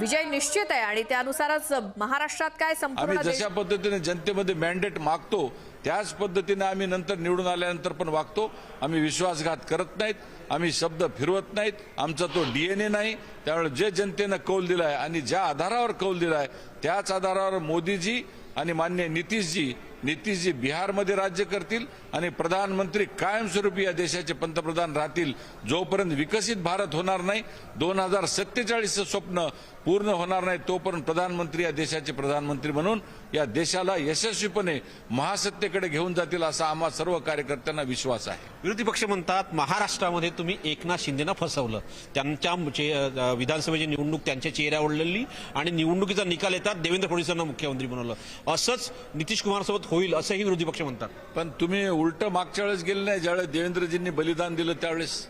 विजय निश्चित आहे आणि त्यानुसारच महाराष्ट्रात काय आम्ही संपूर्ण जशा पद्धतीने जनतेमध्ये मॅन्डेट मागतो त्याच पद्धतीने आम्ही नंतर निवडून आल्यानंतर पण वागतो. आम्ही विश्वासघात करत नाहीत आम्ही शब्द फिरवत नाहीत आमचा तो डीएनए नाही. त्यामुळे जे जनतेनं कौल दिलाय आणि ज्या आधारावर कौल दिलाय त्याच आधारावर मोदीजी आणि मान्य नितीशजी नितीशजी बिहारमध्ये राज्य करतील आणि प्रधानमंत्री कायमस्वरूपी या देशाचे पंतप्रधान राहतील. जोपर्यंत विकसित भारत होणार नाही दोन हजार सत्तेचाळीसचं स्वप्न पूर्ण होणार नाही तोपर्यंत प्रधानमंत्री या देशाचे प्रधानमंत्री म्हणून या देशाला यशस्वीपणे महासत्तेकडे घेऊन जातील असा आम्हा सर्व कार्यकर्त्यांना विश्वास आहे. विरोधी पक्ष म्हणतात महाराष्ट्रामध्ये तुम्ही एकनाथ शिंदेना फसवलं. त्यांच्या विधानसभेची निवडणूक त्यांच्या चेहऱ्या ओढलेली आणि निवडणुकीचा निकाल येतात देवेंद्र फडणवीसांना मुख्यमंत्री बनवलं. असंच नितीश कुमारसोबत होईल असंही विरोधी पक्ष म्हणतात. पण तुम्ही उलट मागच्या वेळेस गेले नाही ज्यावेळेस देवेंद्रजींनी बलिदान दिलं त्यावेळेस.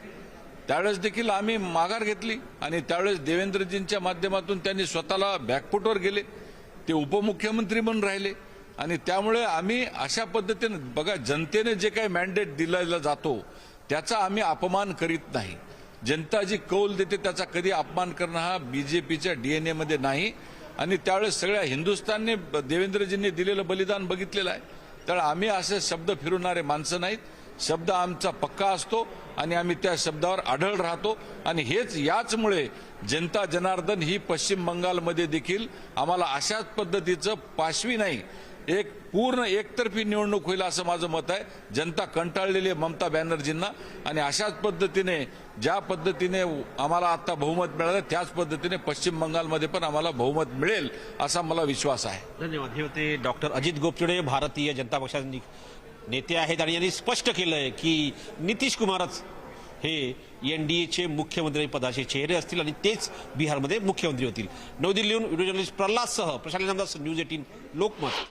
त्यावेळेस देखील आम्ही माघार घेतली आणि त्यावेळेस देवेंद्रजींच्या माध्यमातून त्यांनी स्वतःला बॅकफुटवर गेले. ते उपमुख्यमंत्री म्हणून राहिले. आणि त्यामुळे आम्ही अशा पद्धतीने बघा जनतेने जे काही मॅन्डेट दिला जातो त्याचा आम्ही अपमान करीत नाही. जनता जी कौल देते त्याचा कधी अपमान करणं हा बीजेपीच्या डीएनए मध्ये नाही. आणि त्यावेळेस सगळ्या हिंदुस्थानने देवेंद्रजींनी दिलेलं बलिदान बघितलेलं आहे. तर आम्ही असे शब्द फिरवणारे माणसं नाहीत. शब्द आमचा पक्का असतो आणि आम्ही त्या शब्दावर आढळ राहतो. आणि हेच याचमुळे जनता जनार्दन ही पश्चिम बंगालमध्ये देखील आम्हाला अशाच पद्धतीचं पाशवी नाही. एक पूर्ण एकतर्फी निवडणूक होईल असं माझं मत आहे. जनता कंटाळलेली आहे ममता बॅनर्जींना. आणि अशाच पद्धतीने ज्या पद्धतीने आम्हाला आता बहुमत मिळालं त्याच पद्धतीने पश्चिम बंगालमध्ये पण आम्हाला बहुमत मिळेल असा मला विश्वास आहे. धन्यवाद. हे होते डॉक्टर अजित गोपचुडे भारतीय जनता पक्षाचे नेते आहेत. आणि यांनी स्पष्ट केलंय की नितीश कुमारच हे एनडीएचे मुख्यमंत्री पदाचे चेहरे असतील आणि तेच बिहारमध्ये मुख्यमंत्री होतील. नवी दिल्लीहून व्हिडिओ जर्नलिस्ट प्रल्हादसह प्रशांत न्यूज एटीन लोकमत.